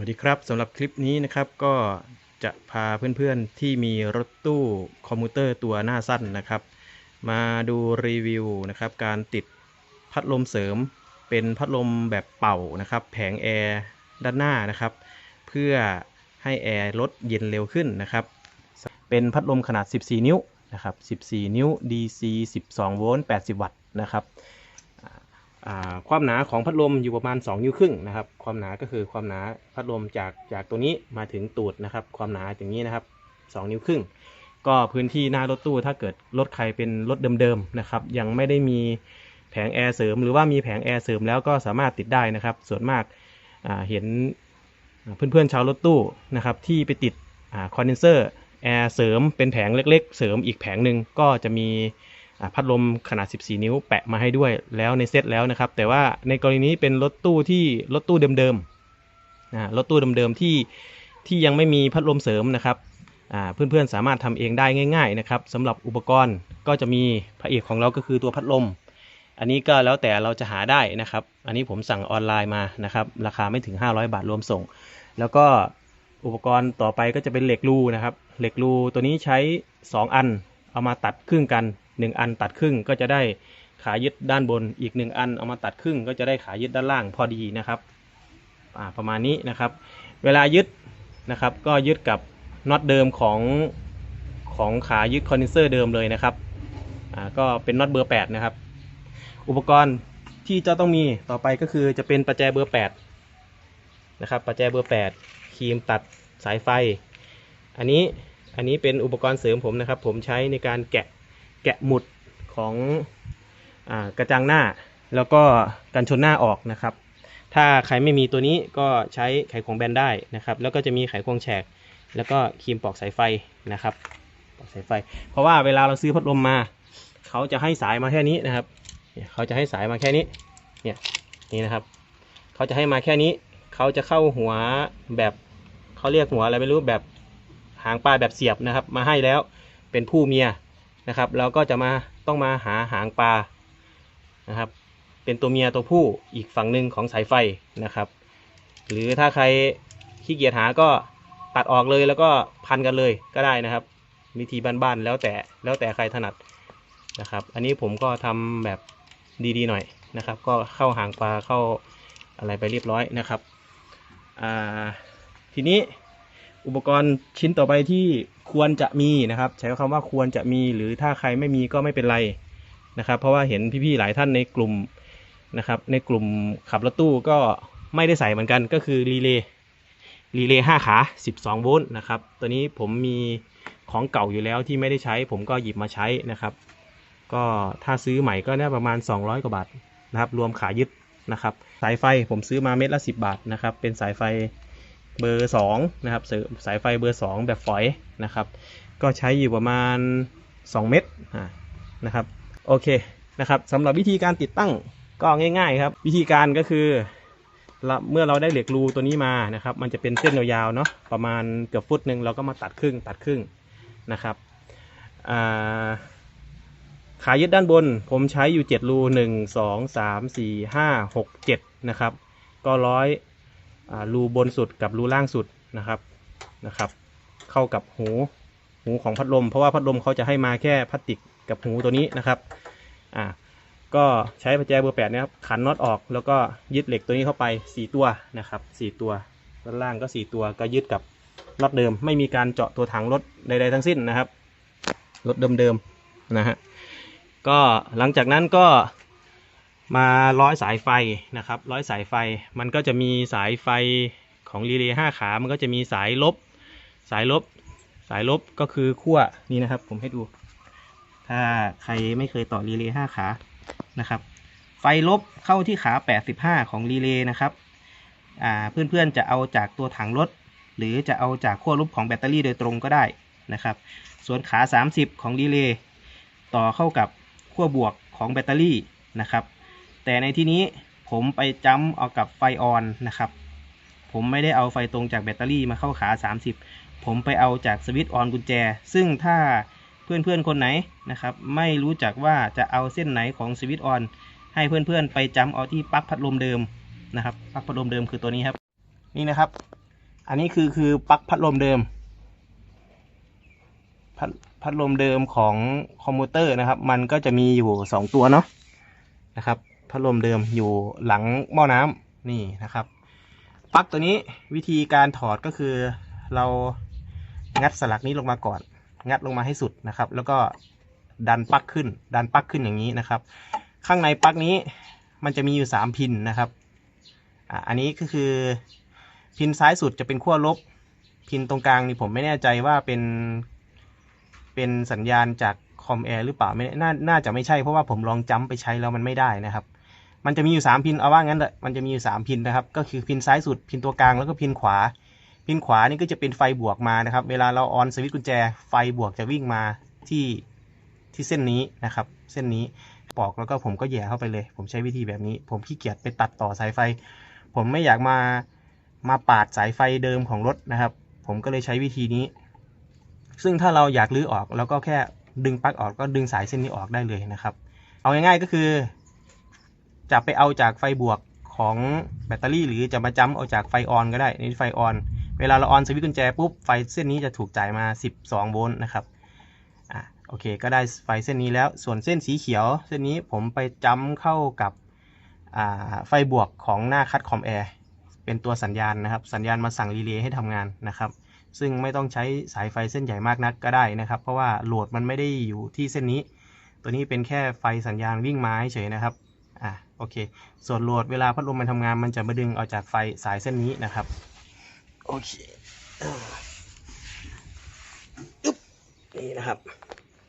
วัสดีครับสำหรับคลิปนี้นะครับก็จะพาเพื่อนๆที่มีรถตู้คอมพิวเตอร์ตัวหน้าสั้นนะครับ มาดูรีวิวนะครับการติดพัดลมเสริมเป็นพัดลมแบบเป่านะครับ แผงแอร์ด้านหน้านะครับ เพื่อให้แอร์ลดเย็นเร็วขึ้นนะครับ เป็นพัดลมขนาด 14 นิ้วนะครับ 14 นิ้ว DC 12 โวลต์ 80 วัตต์นะครับ ความหนาของพัดลมอยู่ประมาณ 2 นิ้วครึ่งนะครับ ความหนาก็คือความหนาพัดลมจากจากตัวนี้มาถึงตูดนะครับ ความหนาอย่างนี้นะครับ 2 นิ้วครึ่ง ก็พื้นที่หน้ารถตู้ถ้าเกิดรถใครเป็นรถเดิมๆนะครับ ยังไม่ได้มีแผงแอร์เสริม หรือว่ามีแผงแอร์เสริมแล้วก็สามารถติดได้นะครับ ส่วนมากาเห็นเพื่อนๆชาวรถตู้นะครับที่ไปติดคอนเดนเซอร์แอร์เสริมเป็นแผงเล็ก ๆ เสริมอีกแผงหนึ่งก็จะมี พัดลมขนาด 14 นิ้วแปะมาให้ด้วยแล้วในเซตแล้วนะครับ แต่ว่าในกรณีนี้เป็นรถตู้ที่รถตู้เดิมๆนะรถตู้เดิมๆที่ที่ยังไม่มีพัดลมเสริมนะครับเพื่อนๆสามารถทำเองได้ง่าย ๆนะครับสำหรับอุปกรณ์ก็จะมีพระเอกของเราก็คือตัวพัดลม อันนี้ก็แล้วแต่เราจะหาได้นะครับ อันนี้ผมสั่งออนไลน์มานะครับ ราคาไม่ถึง 500 บาทรวมส่ง แล้วก็อุปกรณ์ต่อไปก็จะเป็นเหล็กรูนะครับ เหล็กรูตัวนี้ใช้ 2 อัน เอามาตัดครึ่งกัน 1 อันตัดครึ่งก็จะได้ขายึดด้านบนอีก 1 อันเอามาตัดครึ่ง ก็จะได้ขายึดด้านล่างพอดีนะครับประมาณนี้นะครับ เวลายึดนะครับ ก็ยึดกับน็อตเดิมของของขายึดคอนเดนเซอร์เดิมเลยนะครับก็เป็นน็อตเบอร์ 8 นะครับ อุปกรณ์ที่จะต้องมีต่อไปก็คือจะเป็นประแจเบอร์ 8 นะครับ ประแจเบอร์ 8ครีมตัดสายไฟ อันนี้อันนี้เป็นอุปกรณ์เสริมผมนะครับ ผมใช้ในการแกะ แกะหมุดของอกระจังหน้า แล้วก็กันชนหน้าออกนะครับ ถ้าใครไม่มีตัวนี้ก็ใช้ไขควงแบนได้นะครับ แล้วก็จะมีไขควงแฉก แล้วก็ครีมปอกสายไฟนะครับปอกสายไฟ เพราะว่าเวลาเราซื้อพัดลมมา เขาจะให้สายมาแค่นี้นะครับเนี่ยเขาจะให้สายมาแค่นี้เนี่ยนี่นะครับ เขาจะให้มาแค่นี้ เขาจะเข้าหัวแบบเขาเรียกหัวอะไรไม่รู้แบบหางปลาแบบเสียบนะครับ มาให้แล้วเป็นผู้เมีย นะครับแล้วก็จะมาต้องมาหาหางปลานะครับ เป็นตัวเมียตัวผู้อีกฝั่งหนึ่งของสายไฟนะครับ หรือถ้าใครขี้เกียจหาก็ตัดออกเลยแล้วก็พันกันเลยก็ได้นะครับ วิธีบ้านๆแล้วแต่แล้วแต่ใครถนัดนะครับ อันนี้ผมก็ทำแบบดีๆหน่อยนะครับ ก็เข้าหางปลาเข้าอะไรไปเรียบร้อยนะครับอ่าทีนี้ อุปกรณ์ชิ้นต่อไปที่ควรจะมีนะครับ ใช้คำว่าควรจะมีหรือถ้าใครไม่มีก็ไม่เป็นไรนะครับ เพราะว่าเห็นพี่ๆหลายท่านในกลุ่มนะครับ ในกลุ่มขับรถตู้ก็ไม่ได้ใส่เหมือนกันก็คือรีเลย์รีเลย์ห้าขา 12 โวลต์นะครับ ตัวนี้ผมมีของเก่าอยู่แล้วที่ไม่ได้ใช้ ผมก็หยิบมาใช้นะครับ ก็ถ้าซื้อใหม่ก็น่าประมาณ 200 กว่าบาทนะครับ รวมขายึดนะครับ สายไฟผมซื้อมาเม็ดละ 10 บาทนะครับ เป็นสายไฟ เบอร์2นะครับสายไฟเบอร์ 2 แบบฝอยนะครับก็ใช้อยู่ประมาณ 2 เม็ดนะครับโอเคนะครับสำหรับวิธีการติดตั้งก็ง่าย ๆ ครับ วิธีการก็คือเมื่อเราได้เหล็กรูตัวนี้มานะครับ มันจะเป็นเส้นยาวๆเนาะประมาณเกือบฟุตหนึ่งเราก็มาตัดครึ่งตัดครึ่งนะครับาขายึดด้านบนผมใช้อยู่ 7 รู 1 2 3 4 5 6 7 นะครับ ก็ร้อย รูบนสุดกับรูล่างสุดนะครับนะครับ เข้ากับหูหูของพัดลม เพราะว่าพัดลมเขาจะให้มาแค่พลาสติกกับหูตัวนี้นะครับอ่าก็ใช้ประแจเบอร์แปดนะครับขันน็อตออกแล้วก็ยึดเหล็กตัวนี้เข้าไป 4 ตัวนะครับ 4 ตัวด้านล่างก็ 4 ตัวก็ยึดกับน็อตเดิม ไม่มีการเจาะตัวถังรถใดๆทั้งสิ้นนะครับรถเดิมๆนะฮะก็หลังจากนั้นก็ มาร้อยสายไฟนะครับ ร้อยสายไฟมันก็จะมีสายไฟของรีเลย์ห้าขา มันก็จะมีสายลบ สายลบ สายลบก็คือขั้วนี่นะครับ ผมให้ดู ถ้าใครไม่เคยต่อรีเลย์ห้าขานะครับ ไฟลบเข้าที่ขา 85 ของรีเลย์นะครับเพื่อนๆจะเอาจากตัวถังรถ หรือจะเอาจากขั้วลบของแบตเตอรี่โดยตรงก็ได้นะครับ ส่วนขา 30 ของรีเลย์ต่อเข้ากับขั้วบวกของแบตเตอรี่นะครับ แต่ในที่นี้ผมไปจ้ำเอากับไฟออนนะครับ ผมไม่ได้เอาไฟตรงจากแบตเตอรี่มาเข้าขา 30 ผมไปเอาจากสวิตช์ออนกุญแจ ซึ่งถ้าเพื่อนๆคนไหนนะครับ ไม่รู้จักว่าจะเอาเส้นไหนของสวิตช์ออนให้เพื่อนๆ ไปจ้ำเอาที่ปลั๊กพัดลมเดิมนะครับปลั๊กพัดลมเดิมคือตัวนี้ครับ นี่นะครับ อันนี้คือคือปลั๊กพัดลมเดิมพัดพัดลมเดิมของคอมพิวเตอร์นะครับ มันก็จะมีอยู่สองตัวเนาะนะครับ พัดลมเดิมอยู่หลังหม้อน้ำนี่นะครับปลั๊กตัวนี้วิธีการถอดก็คือเรางัดสลักนี้ลงมาก่อน งัดลงมาให้สุดนะครับ แล้วก็ดันปลั๊กขึ้น ดันปลั๊กขึ้นอย่างนี้นะครับ ข้างในปลั๊กนี้มันจะมีอยู่สามพินนะครับอะอันนี้ก็คือพินซ้ายสุดจะเป็นขั้วลบ พินตรงกลางนี่ผมไม่แน่ใจว่าเป็นเป็นสัญญาณจากคอมแอร์หรือเปล่าไม่น่าน่าจะไม่ใช่เพราะว่าผมลองจัมไปใช้แล้วมันไม่ได้นะครับ มันจะมีอยู่ 3 พินเอาว่างั้นเลยมันจะมีอยู่ 3 พินนะครับ ก็คือพินซ้ายสุด พินตัวกลางแล้วก็พินขวา พินขวานี่ก็จะเป็นไฟบวกมานะครับ เวลาเราออนสวิตช์กุญแจไฟบวกจะวิ่งมาที่ที่เส้นนี้นะครับ เส้นนี้ปอกแล้วก็ผมก็แย่เข้าไปเลย ผมใช้วิธีแบบนี้ ผมขี้เกียจไปตัดต่อสายไฟ ผมไม่อยากมามาปาดสายไฟเดิมของรถนะครับ ผมก็เลยใช้วิธีนี้ ซึ่งถ้าเราอยากรื้อออกเราก็แค่ดึงปลั๊กออกก็ดึงสายเส้นนี้ออกได้เลยนะครับ เอาง่ายๆก็คือ จะไปเอาจากไฟบวกของแบตเตอรี่ หรือจะมาจัมเอาจากไฟออนก็ได้นี่ไฟออน เวลาเราออนสวิตช์กุญแจปุ๊บไฟเส้นนี้จะถูกจ่ายมา 12 โวลต์นะครับอะโอเค ก็ได้ไฟเส้นนี้แล้วส่วนเส้นสีเขียว เส้นนี้ผมไปจัมเข้ากับอ่าไฟบวกของหน้าคัดคอมแอร์เป็นตัวสัญญาณนะครับ สัญญาณมาสั่งรีเลย์ให้ทำงานนะครับ ซึ่งไม่ต้องใช้สายไฟเส้นใหญ่มากนักก็ได้นะครับ เพราะว่าโหลดมันไม่ได้อยู่ที่เส้นนี้ ตัวนี้เป็นแค่ไฟสัญญาณวิ่งมาเฉยนะครับ อะโอเค ส่วนโหลดเวลาพัดลมมันทำงานมันจะมาดึงเอาจากไฟสายเส้นนี้นะครับ โอเคอ่าอึ๊บนี่นะครับ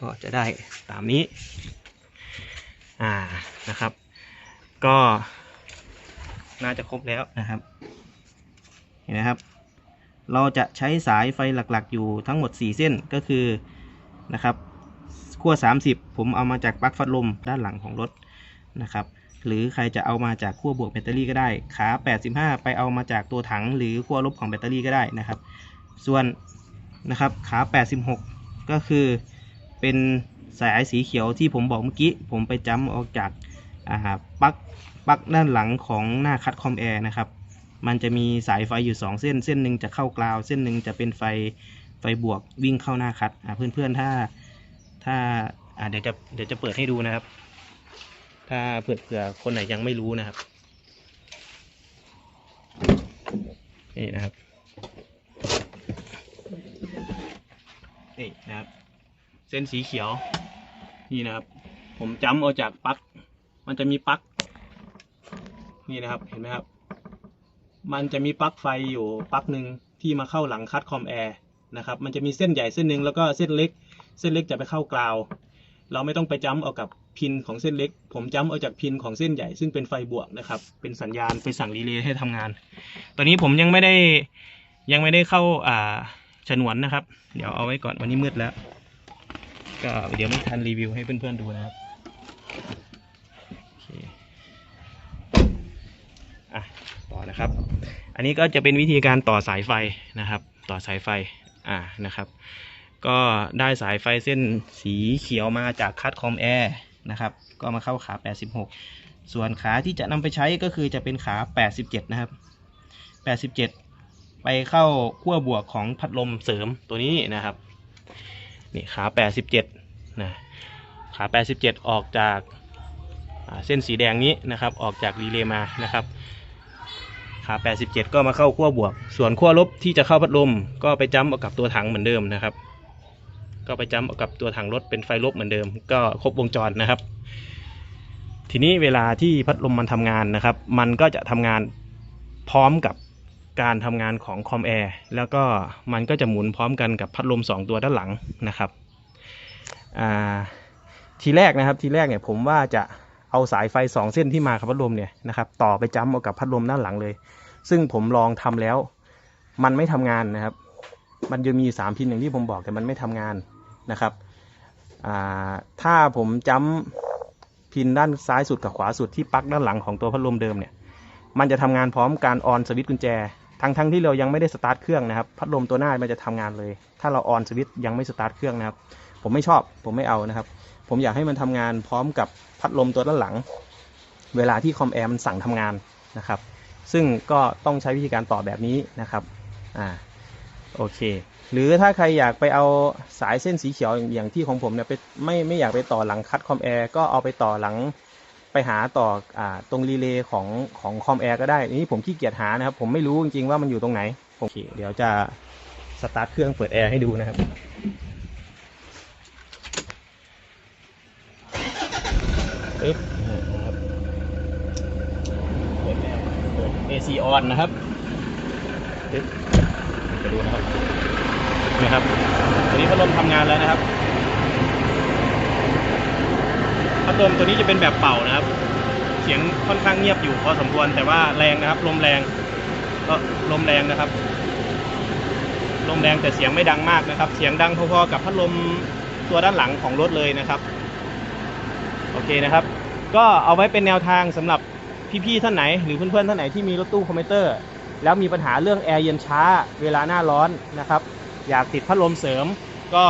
ก็จะได้ตามนี้ อ่านะครับ ก็น่าจะครบแล้วนะครับ เห็นไหมครับ เราจะใช้สายไฟหลักๆ อยู่ทั้งหมด 4 เส้นก็คือนะครับขั้ว30 ผมเอามาจากปลั๊กฟัดลมด้านหลังของรถ นะครับหรือใครจะเอามาจากขั้วบวกแบตเตอรี่ก็ได้ขา 85 ไปเอามาจากตัวถังหรือขั้วลบของแบตเตอรี่ก็ได้นะครับ ส่วนนะครับขา 86 ก็คือเป็นสายสีเขียวที่ผมบอกเมื่อกี้ผมไปจัมออกจากอ่าปลั๊กปลั๊กด้านหลังของหน้าคัดคอมแอร์นะครับมันจะมีสายไฟอยู่ 2 เส้น เส้นหนึ่งจะเข้ากราว เส้นหนึ่งจะเป็นไฟไฟบวกวิ่งเข้าหน้าคัดอ่าเพื่อนๆถ้าถ้าอ่าเดี๋ยวจะเดี๋ยวจะเปิดให้ดูนะครับ ถ้าเผื่อคนไหนยังไม่รู้นะครับ นี่นะครับ นี่นะครับ เส้นสีเขียว นี่นะครับ ผมจำเอาจากปลั๊ก มันจะมีปลั๊ก นี่นะครับ เห็นไหมครับ มันจะมีปลั๊กไฟอยู่ปลั๊กหนึ่งที่มาเข้าหลังคัดคอมแอร์นะครับ มันจะมีเส้นใหญ่เส้นหนึ่งแล้วก็เส้นเล็ก เส้นเล็กจะไปเข้ากราว เราไม่ต้องไปจ้ำเอากับ พินของเส้นเล็ก ผมจ้ำเอาจากพินของเส้นใหญ่ซึ่งเป็นไฟบวกนะครับ เป็นสัญญาณไปสั่งรีเลย์ให้ทำงาน ตอนนี้ผมยังไม่ได้ยังไม่ได้เข้าอ่าฉนวนนะครับ เดี๋ยวเอาไว้ก่อนวันนี้มืดแล้ว ก็เดี๋ยวไม่ทันรีวิวให้เพื่อนๆดูนะครับอะต่อนะครับ อันนี้ก็จะเป็นวิธีการต่อสายไฟนะครับ ต่อสายไฟอ่านะครับ ก็ได้สายไฟเส้นสีเขียวมาจากคัดคอมแอร์ นะครับ ก็มาเข้าขา 86 ส่วนขาที่จะนำไปใช้ก็คือจะเป็นขา 87 นะครับ 87 ไปเข้าขั้วบวกของพัดลมเสริมตัวนี้นะครับนี่ขา 87 นะขา 87 ออกจากาเส้นสีแดงนี้นะครับ ออกจากรีเลย์มานะครับขา87 ก็มาเข้าขั้วบวก ส่วนขั้วลบที่จะเข้าพัดลมก็ไปจ้ำเอากับตัวถังเหมือนเดิมนะครับ ก็ไปจ้ำเอากับตัวถังรถเป็นไฟลบเหมือนเดิม ก็ครบวงจรนะครับ ทีนี้เวลาที่พัดลมมันทำงานนะครับ มันก็จะทำงานพร้อมกับการทำงานของคอมแอร์แล้วก็มันก็จะหมุนพร้อมกันกับพัดลม 2 ตัวด้านหลังนะครับทีแรกนะครับทีแรกเนี่ยผมว่าจะเอาสายไฟ 2 เส้นที่มากับพัดลมเนี่ยนะครับต่อไปจ้ำเอากับพัดลมด้านหลังเลย ซึ่งผมลองทำแล้ว มันไม่ทำงานนะครับ มันจะมีสามพินอย่างที่ผมบอกแต่มันไม่ทำงานนะครับถ้าผมจ้ำพินด้านซ้ายสุดกับขวาสุดที่ปลั๊กด้านหลังของตัวพัดลมเดิมเนี่ยมันจะทำงานพร้อมการออนสวิตช์กุญแจ ทั้งทั้งที่เรายังไม่ได้สตาร์ทเครื่องนะครับ พัดลมตัวหน้ามันจะทำงานเลย ถ้าเราออนสวิตช์ยังไม่สตาร์ทเครื่องนะครับ ผมไม่ชอบผมไม่เอานะครับ ผมอยากให้มันทำงานพร้อมกับพัดลมตัวด้านหลัง เวลาที่คอมแอร์มันสั่งทำงานนะครับ ซึ่งก็ต้องใช้วิธีการต่อแบบนี้นะครับอ่า โอเค หรือถ้าใครอยากไปเอาสายเส้นสีเขียวอย่างที่ของผมเนี่ยไปไม่ไม่อยากไปต่อหลังคัดคอมแอร์ก็เอาไปต่อหลังไปหาต่ออ่าตรงรีเลย์ของของคอมแอร์ก็ได้ นี่ผมขี้เกียจหานะครับ ผมไม่รู้จริงๆว่ามันอยู่ตรงไหน โอเค เดี๋ยวจะสตาร์ทเครื่องเปิดแอร์ให้ดูนะครับปึ๊ะครับเปิดแอร์เปิด AC on นะครับปึ๊บ ไปดูนะครับนะครับตัวนี้พัดลมทำงานแล้วนะครับพัดลมตัวนี้จะเป็นแบบเป่านะครับ เสียงค่อนข้างเงียบอยู่พอสมควรแต่ว่าแรงนะครับ ลมแรงก็ลมแรงนะครับ ลมแรงแต่เสียงไม่ดังมากนะครับ เสียงดังพอๆกับพัดลมตัวด้านหลังของรถเลยนะครับโอเคนะครับ ก็เอาไว้เป็นแนวทางสำหรับพี่ๆท่านไหน หรือเพื่อนๆท่านไหนที่มีรถตู้คอมพิวเตอร์ แล้วมีปัญหาเรื่องแอร์เย็นช้าเวลาหน้าร้อนนะครับ อยากติดพัดลมเสริมก็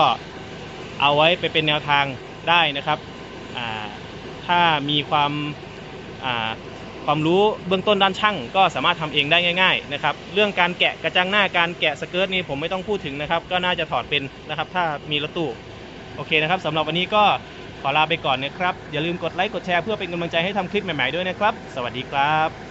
เอาไว้ไปเป็นแนวทางได้นะครับ ถ้ามีความความรู้เบื้องต้นด้านช่าง ก็สามารถทำเองได้ง่าย ๆ นะครับ เรื่องการแกะกระจังหน้าการแกะสเกิร์ตนี่ผมไม่ต้องพูดถึงนะครับ ก็น่าจะถอดเป็นนะครับ ถ้ามีรถตู้โอเคนะครับสำหรับวันนี้ก็ขอลาไปก่อนนะครับ อย่าลืมกดไลค์กดแชร์เพื่อเป็นกำลังใจให้ทำคลิปใหม่ๆด้วยนะครับ สวัสดีครับ